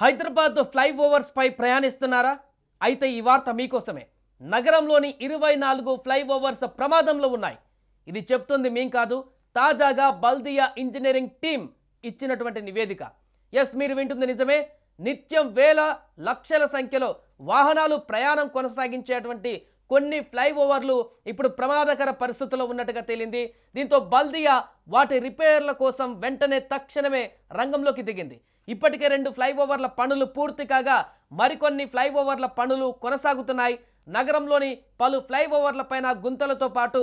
Hyderabad flyovers పై ప్రయాణిస్తున్నారా? అయితే ఈ వార్త మీకోసమే. నగరంలోని ఇరవై నాలుగు ఫ్లైఓవర్స్ ప్రమాదంలో ఉన్నాయి. ఇది చెప్తుంది మేం కాదు తాజాగా బల్దియా ఇంజనీరింగ్ టీం ఇచ్చినటువంటి నివేదిక. ఎస్ మీరు వింటుంది నిజమే. నిత్యం వేల లక్షల సంఖ్యలో వాహనాలు ప్రయాణం కొనసాగించేటువంటి కొన్ని ఫ్లైఓవర్లు ఇప్పుడు ప్రమాదకర పరిస్థితుల్లో ఉన్నట్టుగా తేలింది. దీంతో బల్దియా వాటి రిపేర్ల కోసం వెంటనే తక్షణమే రంగంలోకి దిగింది. ఇప్పటికే రెండు ఫ్లైఓవర్ల పనులు పూర్తి కాగా మరికొన్ని ఫ్లైఓవర్ల పనులు కొనసాగుతున్నాయి. నగరంలోని పలు ఫ్లైఓవర్ల పైన గుంతలతో పాటు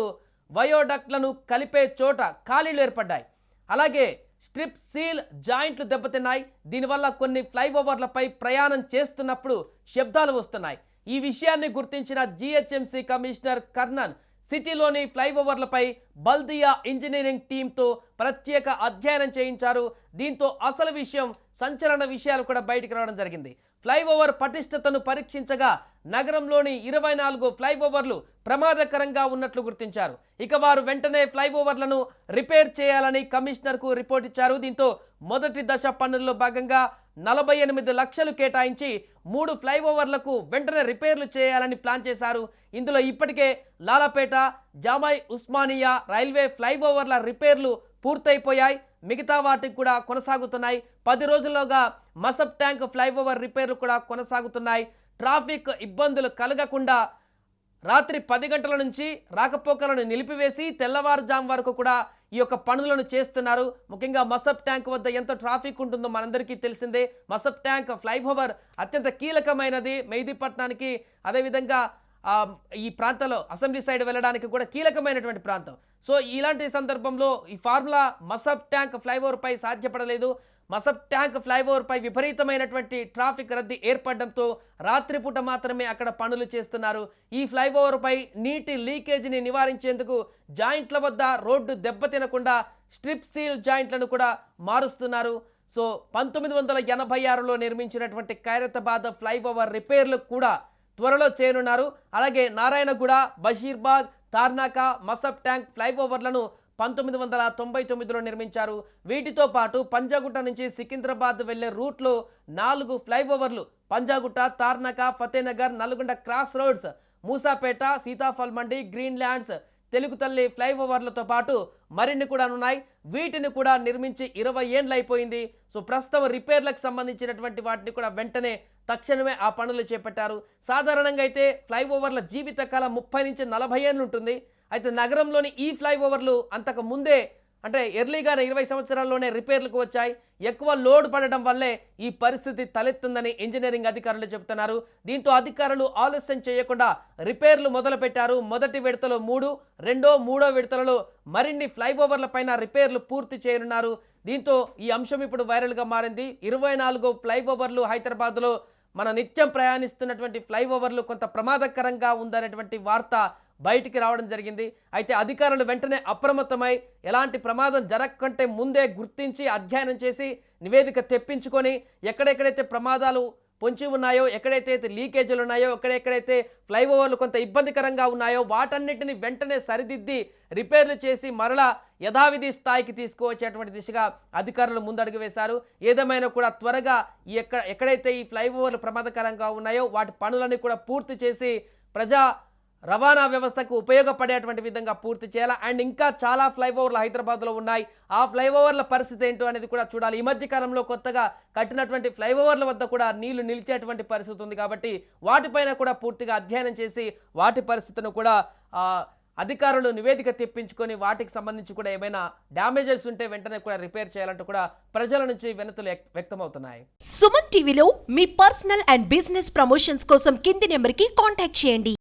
వయోడక్ట్లను కలిపే చోట ఖాళీలు ఏర్పడ్డాయి. అలాగే స్ట్రిప్ సీల్ జాయింట్లు దెబ్బతిన్నాయి. దీనివల్ల కొన్ని ఫ్లైఓవర్లపై ప్రయాణం చేస్తున్నప్పుడు శబ్దాలు వస్తున్నాయి. ఈ విషయాన్ని గుర్తించిన జిహెచ్ఎంసీ కమిషనర్ కర్ణన్ సిటీలోని ఫ్లైఓవర్లపై బల్దియా ఇంజనీరింగ్ టీంతో ప్రత్యేక అధ్యయనం చేయించారు. దీంతో అసలు విషయం సంచలన విషయాలు కూడా బయటికి రావడం జరిగింది. ఫ్లైఓవర్ పటిష్టతను పరీక్షించగా నగరంలోని ఇరవై నాలుగు ఫ్లైఓవర్లు ప్రమాదకరంగా ఉన్నట్లు గుర్తించారు. ఇక వారు వెంటనే ఫ్లైఓవర్లను రిపేర్ చేయాలని కమిషనర్కు రిపోర్ట్ ఇచ్చారు. దీంతో మొదటి దశ పనుల్లో భాగంగా నలభై ఎనిమిది లక్షలు కేటాయించి మూడు ఫ్లైఓవర్లకు వెంటనే రిపేర్లు చేయాలని ప్లాన్ చేశారు. ఇందులో ఇప్పటికే లాలాపేట జామాయ్ ఉస్మానియా రైల్వే ఫ్లైఓవర్ల రిపేర్లు పూర్తయిపోయాయి. మిగతా వాటికి కూడా కొనసాగుతున్నాయి. పది రోజుల్లోగా మసబ్ ట్యాంక్ ఫ్లైఓవర్ రిపేర్లు కూడా కొనసాగుతున్నాయి. ట్రాఫిక్ ఇబ్బందులు కలగకుండా రాత్రి పది గంటల నుంచి రాకపోకలను నిలిపివేసి తెల్లవారుజాము వరకు కూడా ఈ యొక్క పనులను చేస్తున్నారు. ముఖ్యంగా మసబ్ ట్యాంక్ వద్ద ఎంత ట్రాఫిక్ ఉంటుందో మనందరికీ తెలిసిందే. మసబ్ ట్యాంక్ ఫ్లైఓవర్ అత్యంత కీలకమైనది. మెహదీపట్నానికి అదేవిధంగా ఈ ప్రాంతంలో అసెంబ్లీ సైడ్ వెళ్ళడానికి కూడా కీలకమైనటువంటి ప్రాంతం. సో ఇలాంటి సందర్భంలో ఈ ఫార్ములా మసబ్ ట్యాంక్ ఫ్లైఓవర్పై సాధ్యపడలేదు. మసబ్ ట్యాంక్ ఫ్లైఓవర్ పై విపరీతమైనటువంటి ట్రాఫిక్ రద్దీ ఏర్పడడంతో రాత్రిపూట మాత్రమే అక్కడ పనులు చేస్తున్నారు. ఈ ఫ్లైఓవర్ పై నీటి లీకేజీని నివారించేందుకు జాయింట్ల వద్ద రోడ్డు దెబ్బతినకుండా స్ట్రిప్ సీల్ జాయింట్లను కూడా మారుస్తున్నారు. సో పంతొమ్మిది వందల ఎనభై ఆరులో నిర్మించినటువంటి ఖైరతాబాద్ ఫ్లైఓవర్ రిపేర్లు కూడా త్వరలో చేయనున్నారు. అలాగే నారాయణగూడ బషీర్బాగ్ తార్నాక మసబ్ ట్యాంక్ ఫ్లైఓవర్లను పంతొమ్మిది వందల తొంభై తొమ్మిదిలో నిర్మించారు. వీటితో పాటు పంజాగుట్ట నుంచి సికింద్రాబాద్ వెళ్ళే రూట్లో నాలుగు ఫ్లైఓవర్లు Panjagutta Tarnaka Fatehnagar Nalgonda cross roads Musapet Sitaphal Mandi green lands Telugu Talli ఫ్లైఓవర్లతో పాటు మరిన్ని కూడా ఉన్నాయి వీటిని కూడా నిర్మించి ఇరవై ఏండ్లు అయిపోయింది సో ప్రస్తుతం రిపేర్లకు సంబంధించినటువంటి వాటిని కూడా వెంటనే తక్షణమే ఆ పనులు చేపట్టారు. సాధారణంగా అయితే ఫ్లైఓవర్ల జీవితకాలం ముప్పై నుంచి నలభై ఏళ్ళు ఉంటుంది. అయితే నగరంలోని ఈ ఫ్లైఓవర్లు అంతకు ముందే అంటే ఎర్లీగానే ఇరవై సంవత్సరాల్లోనే రిపేర్లకు వచ్చాయి. ఎక్కువ లోడ్ పడడం వల్లే ఈ పరిస్థితి తలెత్తుందని ఇంజనీరింగ్ అధికారులు చెబుతున్నారు. దీంతో అధికారులు ఆలస్యం చేయకుండా రిపేర్లు మొదలుపెట్టారు. మొదటి విడతలో మూడు రెండో మూడో విడతలలో మరిన్ని ఫ్లైఓవర్ల పైన రిపేర్లు పూర్తి చేయనున్నారు. దీంతో ఈ అంశం ఇప్పుడు వైరల్గా మారింది. ఇరవై నాలుగు ఫ్లైఓవర్లు హైదరాబాద్లో మన నిత్యం ప్రయాణిస్తున్నటువంటి ఫ్లైఓవర్లు కొంత ప్రమాదకరంగా ఉందనేటువంటి వార్త బయటికి రావడం జరిగింది. అయితే అధికారులు వెంటనే అప్రమత్తమై ఎలాంటి ప్రమాదం జరగకంటే ముందే గుర్తించి అధ్యయనం చేసి నివేదిక తెప్పించుకొని ఎక్కడెక్కడైతే ప్రమాదాలు పొంచి ఉన్నాయో ఎక్కడైతే అయితే లీకేజీలు ఉన్నాయో ఎక్కడెక్కడైతే ఫ్లైఓవర్లు కొంత ఇబ్బందికరంగా ఉన్నాయో వాటన్నిటిని వెంటనే సరిదిద్ది రిపేర్లు చేసి మరలా యథావిధి స్థాయికి తీసుకువచ్చేటువంటి దిశగా అధికారులు ముందడుగు వేశారు. ఏదేమైనా కూడా త్వరగా ఈ ఎక్కడ ఎక్కడైతే ఈ ఫ్లైఓవర్లు ప్రమాదకరంగా ఉన్నాయో వాటి పనులన్నీ కూడా పూర్తి చేసి ప్రజా రవాణా వ్యవస్థకు ఉపయోగపడేటువంటి విధంగా పూర్తి చేయాలి? అండ్ ఇంకా చాలా ఫ్లైఓవర్లు హైదరాబాద్లో ఉన్నాయి. ఆ ఫ్లైఓవర్ల పరిస్థితి ఏంటో అనేది కూడా చూడాలి. ఈ మధ్య కాలంలో కొత్తగా కట్టినటువంటి ఫ్లైఓవర్ల వద్ద కూడా నీళ్ళు నిలిచేటువంటి పరిస్థితి ఉంది కాబట్టి వాటిపైన కూడా పూర్తిగా అధ్యయనం చేసి వాటి పరిస్థితిని కూడా అధికారులు నివేదిక తెప్పించుకొని వాటికి సంబంధించి కూడా ఏమైనా డ్యామేజెస్ ఉంటే వెంటనే కూడా రిపేర్ చేయాలంటూ కూడా ప్రజల నుంచి వినతులు వ్యక్తమవుతున్నాయి. సుమన్ టీవీలో మీ పర్సనల్ అండ్ బిజినెస్ ప్రమోషన్స్ కోసం కింది నెంబర్కి కాంటాక్ట్ చేయండి.